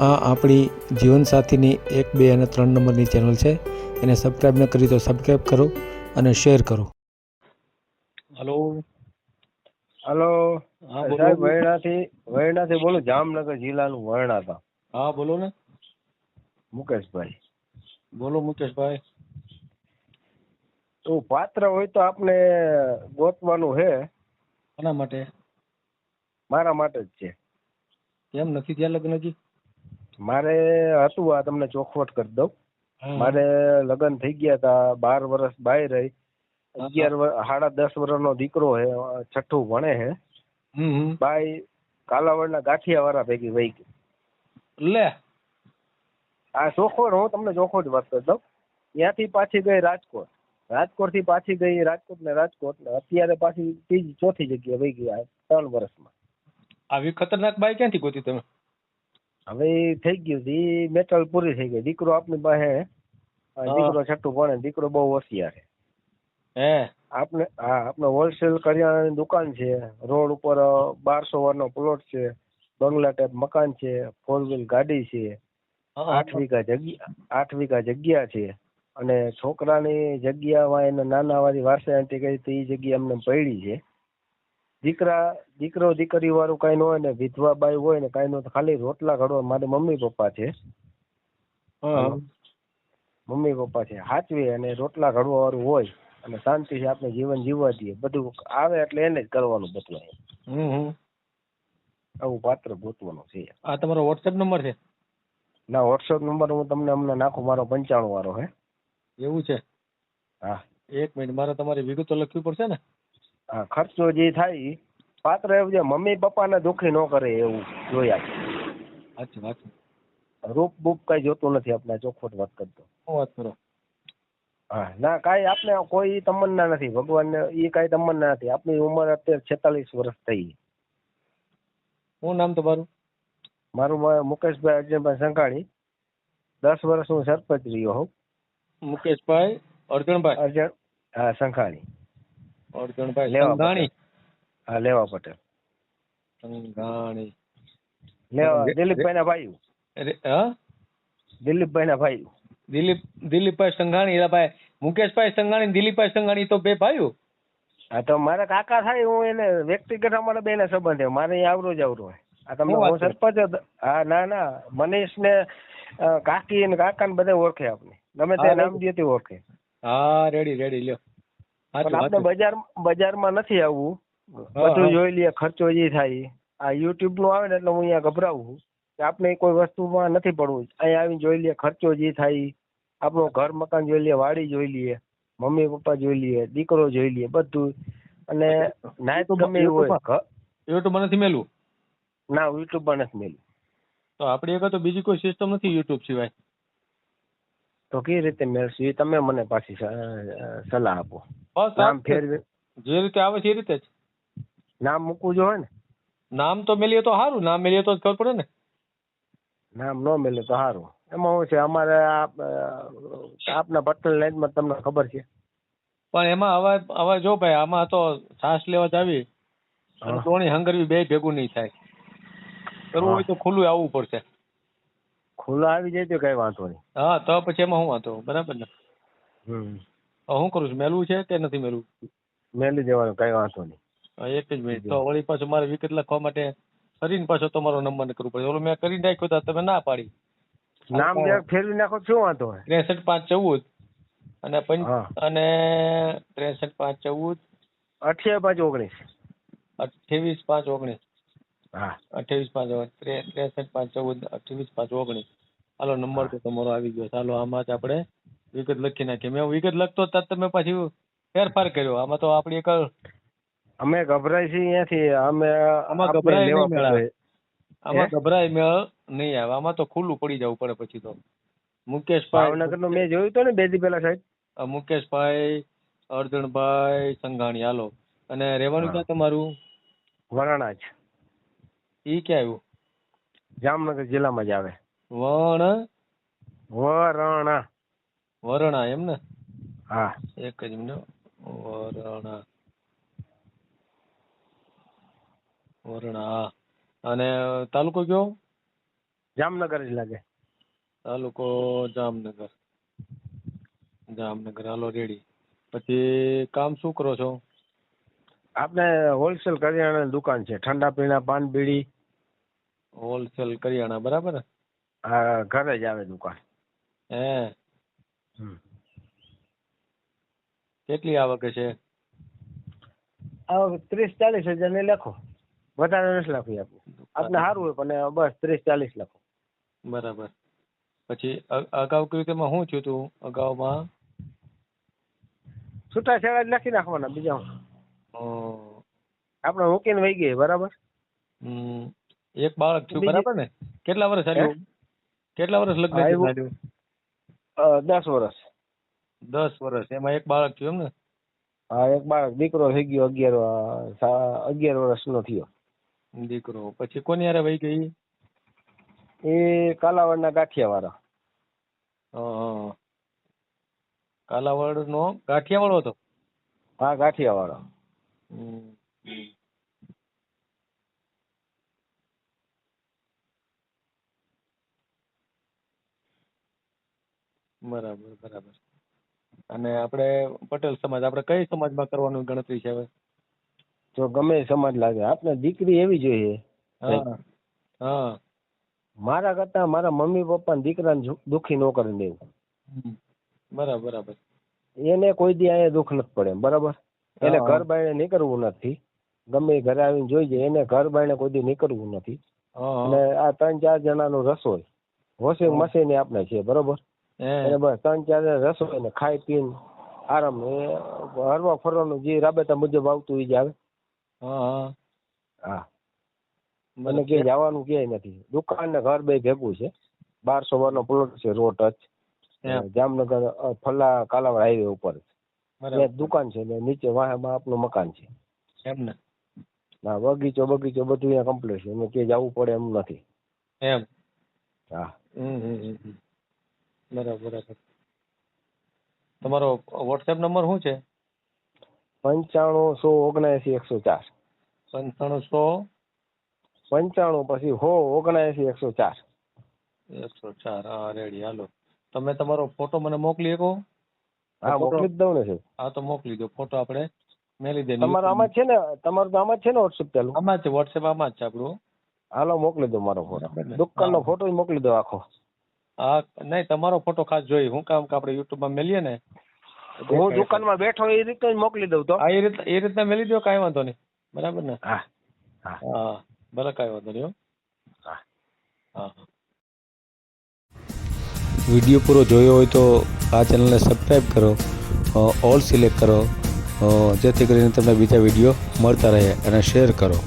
આ આપણી જીવનસાથીની એક બે અને ત્રણ નંબરની ચેનલ છે. એને સબસ્ક્રાઈબ ન કરી તો સબસ્ક્રાઈબ કરો અને શેર કરો. હલો હલો હા સાહેબ બોલો વરણાથી વરણાથી બોલું જામનગર જિલ્લાનું વરણાતા હા બોલો ને. મુકેશભાઈ. બોલો મુકેશભાઈ. તો પાત્ર હોય તો આપને ગોતવાનું છે એના માટે? મારા માટે જ છે. કેમ નથી ત્યાં લગ્ન હજી? મારે હતું આ તમને ચોખવટ કરી દઉં. મારે લગ્ન થઈ ગયા હતા બાર વર્ષ બાય રહી. અગિયાર સાડા દસ વર્ષનો દીકરો હે છઠ્ઠું ભણે હે. બાય કાલાવડના ગાંઠિયા વાળા ભેગી વહી ગઈ. લે. આ ચોખવટ હું તમને ચોખવટ વાત કરી દઉં. ત્યાંથી પાછી ગઈ રાજકોટ. રાજકોટથી પાછી ગઈ રાજકોટ ને રાજકોટ ને અત્યારે પાછી ત્રીજી ચોથી જગ્યાએ વહી ગઈ આ ત્રણ વર્ષમાં આવી ખતરનાક બાઈક ક્યાંથી ગોતી તમે? હવે થઈ ગયું ઈ મેટલ પૂરી થઈ ગઈ. દીકરો આપની પાસે. દીકરો છઠ્ઠું ભણે દીકરો બહુ હોશિયાર હે? આપણે હા આપણે હોલસેલ કરિયાણાની દુકાન છે રોડ ઉપર બારસો વારનો પ્લોટ છે બંગલા ટાઈપ મકાન છે ફોર વ્હીલ ગાડી છે આઠ વીઘા જગ્યા આઠ વીઘા જગ્યા છે. અને છોકરાની જગ્યામાં એને નાના વાળી વારસાઈથી કઈ તો એ જગ્યા અમને પડી છે. દીકરા દીકરો દીકરી વાળું કઈ ન હોય ને વિધવા બાઈ હોય ને કઈ ન ખાલી રોટલા ઘડવા મારે મમ્મી પપ્પા છે. મમ્મી પપ્પા છે. હાચવી અને રોટલા ઘડવા વાળું હોય અને શાંતિથી આપણે જીવન જીવવા દઈએ. બધું આવે એટલે એને જ કરવાનું બધું. આવું પાત્ર ગોતવાનું છે. આ તમારો વોટ્સએપ નંબર છે? ના વોટ્સઅપ નંબર હું તમને હમણાં નાખું. મારો પંચાણું વાળો હે. એવું છે? હા. એક મિનિટ. મારે તમારી વિગતો લખવી પડશે ને? હા ખર્ચો જે થાય ઈ પાત્ર એવું છે મમ્મી પપ્પાને દુખી ન કરે એવું જોયા સાચી વાત છે. રૂપ બૂપ કઈ જોતું નથી આપણે ચોખ્ખોટ વાત કરતો. શું વાત કરો? હા ના કાંઈ આપણે કોઈ તમન્ના નથી ભગવાનને એ કાંઈ તમન્ના નથી. આપની ઉંમર અત્યારે છેતાલીસ વર્ષ થઈ. શું નામ તમારું? મારું મ- મુકેશભાઈ અર્જુનભાઈ સંઘાણી. દસ વર્ષ હું સરપંચ રહ્યો હોઉં. મુકેશભાઈ અર્જુનભાઈ? અર્જણ હા સંઘાણી. અર્જણભાઈ લેવા સંઘાણી હા લેવા પટેલ. સંઘાણી લેવા દિલીપભાઈ ના ભાઈ. હા? દિલીપભાઈ ના ભાઈ. દિલીપ દિલીપભાઈ સંઘાણી એલા ભાઈ. મુકેશભાઈ સંઘાણી દિલીપભાઈ સંઘાણી તો બે ભાઈઓ. હા તો મારા કાકા થાય હું એને વ્યક્તિગત અમારા બેને સંબંધ. છે મારે આવરો જ આવરો હોય. આ તમને હું સરપંચ હા ના ના. મનીષ ને કાકી ને કાકા ને બધા ઓળખે આપણે ગમે તે નામ દે તે ઓળખે. હા રેડી રેડી લ્યો. પણ આપણે બજાર બજારમાં નથી આવવું. બધું જોઈ લઈએ ખર્ચો જે થાય. આ યુટ્યુબનું આવે ને એટલે હું અહીંયા ગભરાવું કે આપણે કોઈ વસ્તુમાં નથી પડવું. અહીંયા આવીને જોઈ લઈએ ખર્ચો જે થાય. આપણું ઘર મકાન જોઈ લઈએ વાડી જોઈ લઈએ મમ્મી પપ્પા જોઈ લઈએ દીકરો જોઈ લઈએ બધું. અને નાયત તો ગમે એવું હોય યુટ્યુબ નથી મેલું? ના યુટ્યુબમાં નથી મેલું. તો આપણી આગળ તો બીજી કોઈ સિસ્ટમ નથી યુટ્યુબ સિવાય? તો કઈ રીતે મેળશું? એ તમે મને પાછી સલાહ આપો. બસ નામ જ. ફેરવી જે રીતે આવે છે એ રીતે જ. નામ મૂકવું જોઈએ ને? નામ તો મેલીએ તો સારું નામ મેલીએ તો જ ખબર પડે ને. નામ ન મેલે તો સારું એમાં શું છે અમારે આપના પટેલ લાઈનમાં તમને ખબર છે. પણ એમાં હવે હવે જો ભાઈ આમાં તો શ્વાસ લેવા આવી. અને હા. હંગરવી બે ભેગું નહીં થાય. કરવું હોય તો ખુલ્લું આવવું પડશે. ખુલ્લું આવી જાય તો કઈ વાંધો નહીં. હા તો પછી એમાં શું વાંધો? બરાબર ને? હમ. શું કરું છું મેલું છે કે નથી મેલું મેલી દેવાનું કઈ વાંધો નહીં. એક જ મિનિટ. તો વળી પાછું મારે વિકેટ લખવા માટે ફરીને પાછો તમારો નંબર કરવો પડે. ઓલો મેં કરી નાખ્યો તો તમે ના પાડી. નામ ફેરવી નાખો શું વાંધો ત્રેસઠ પાંચ ચૌદ. અને અને ત્રેસઠ પાંચ ચૌદ. અઠ્યાવીસ પાંચ ઓગણીસ. અઠ્યાવીસ પાંચ ઓગણીસ. હા. અઠ્યાવીસ પાંચ ત્રેસઠ પાંચ ચૌદ અઠ્યાવીસ પાંચ ઓગણીસ. હાલો નંબર તો તમારો આવી ગયો. ચાલો આમાં જ આપણે વિગત લખી નાખી. મેં વિગત લખતો તત તમે પાછી ફેરફાર કર્યો. આમાં તો આપણી એક અમે ગભરાય છીએ અહીંયાથી. અમે આમાં ગભરાય લેવા નહીં મેળા. પડે. આમાં? ગભરાય મેળ નહીં આવે. આમાં તો ખુલ્લું પડી જવું પડે પછી તો. મુકેશભાઈ ભાવનગરનું મેં જોયું હતું ને બે દી પેલા સાહેબ? મુકેશભાઈ અર્જુનભાઈ સંઘાણી. હાલો. અને રહેવાનું ક્યાં તમારું? વરાણા જ. ઈ ક્યાં આવ્યું? જામનગર જિલ્લામાં જ આવે. વણ? વરાણા. વરણા એમ ને? હા. એક જ મિનિટ વરણા. વરણા અને તાલુકો કયો? જામનગર જ લાગે. તાલુકો જામનગર. જામનગર હાલો રેડી. પછી કામ શું કરો છો? આપણે હોલસેલ કરિયાણાની દુકાન છે. ઠંડા પીણા પાન બીડી. હોલસેલ કરિયાણા બરાબર? હા ઘરે જ આવે દુકાન. હે. કેટલી આવક છે આવક ત્રીસ ચાલીસ હજાર ને લખો. વધારે નથી લખી આપું. આપને સારું હોય પણ બસ ત્રીસ ચાલીસ લખો. બરાબર. પછી અગાઉ કયું તેમાં શું થયું તું? અગાઉમાં? છૂટાછેડા જ લખી નાખવાના બીજા. આપણે મૂકીને વહી ગઈ બરાબર? એક બાળક થયું બરાબર ને? કેટલા વર્ષ હાલ્યું કેટલા વર્ષ લગ્ન? અ, દસ વર્ષ દસ વર્ષ એમાં એક બાળક થયું એમ ને? હા એક બાળક. દીકરો થઈ ગયો અગિયાર અગિયાર વર્ષ વર્ષનો થયો. દીકરો. પછી કોની હારે વહી ગઈ? એ કાલાવડના ગાંઠિયા વાળા અ, કાલાવડ નો ગાંઠિયાવાળો હતો? હા ગાંઠિયા વાળા હમ, હમ. બરાબર બરાબર. અને આપણે પટેલ સમાજ આપણે કઈ સમાજમાં કરવાનું ગણતરી છે હવે? જો ગમે એ સમાજ લાગે. આપણે દીકરી એવી જોઈએ. હા હા. મારા કરતા મારા મમ્મી પપ્પા દીકરાને દુખી ન કરી દેવું. બરાબર બરાબર. એને કોઈ દી અહીંયા દુઃખ નથી પડે બરાબર? એને ઘર બાયણે નીકળવું નથી. ગમે ઘરે આવીને જોઈ જાય એને ઘર બાયણે કોઈ દી નીકળવું નથી. અને આ ત્રણ ચાર જણાનું રસોઈ વોશિંગ મશીન એ આપણે છે બરોબર? અને બસ ત્રણ ચાર રસ રસોઈ ને ખાઈ પીને આરામ એ હરવા ફરવાનું જે રાબેતા મુજબ આવતું એ જ આવે. હા મને ક્યાંય જવાનું ક્યાંય નથી. દુકાન ને ઘર બે ભેગું છે. બારસો વાર નો પ્લોટ છે road touch Jamnagar Falla Fala Kalavad highway ઉપર. દુકાન છે ને નીચે વાહમાં આપનું મકાન છે. એમ ને. ના બગીચો બગીચો બધું અહીંયા કમ્પ્લીટ છે. એમાં કે જવું પડે એમ નથી. એમ. હા. બરાબર બરાબર. તમારો વોટ્સએપ નંબર શું છે? પંચાણું સો ઓગણએસી એકસો ચાર. પંચાણું સો? પંચાણું પછી હો ઓગણએસી એકસો ચાર. એકસો ચાર હા રેડી હાલો. તમે તમારો ફોટો મને મોકલી શકો? હા મોકલી જ દઉં ને સાહેબ. હા તો મોકલી દો ફોટો આપણે. મેલી દે તમારો આમાં છે ને તમારું તો આમાં જ છે ને વોટ્સઅપ ચાલુ? આમાં જ છે વોટ્સએપ આમાં જ છે આપણું. હાલો મોકલી દો મારો ફોટો દુકાનનો ફોટો જ મોકલી દો આખો. હા નહીં તમારો ફોટો ખાસ જોઈ હું કામ કે આપણે યુટ્યુબમાં મેલીએ ને હું દુકાનમાં બેઠો એ રીતે જ મોકલી દઉં તો. હા એ રીતે એ રીતના મેલી દો કાંઈ વાંધો નહીં. બરાબર ને? હા હા. ભલે કાંઈ વાંધો નહીં હો. હા. વીડિયો પૂરો જોયો હોય તો આ ચેનલને સબસ્ક્રાઈબ કરો ઓલ સિલેક્ટ કરો જેથી કરીને તમને બીજા વીડિયો મળતા રહે અને શેર કરો.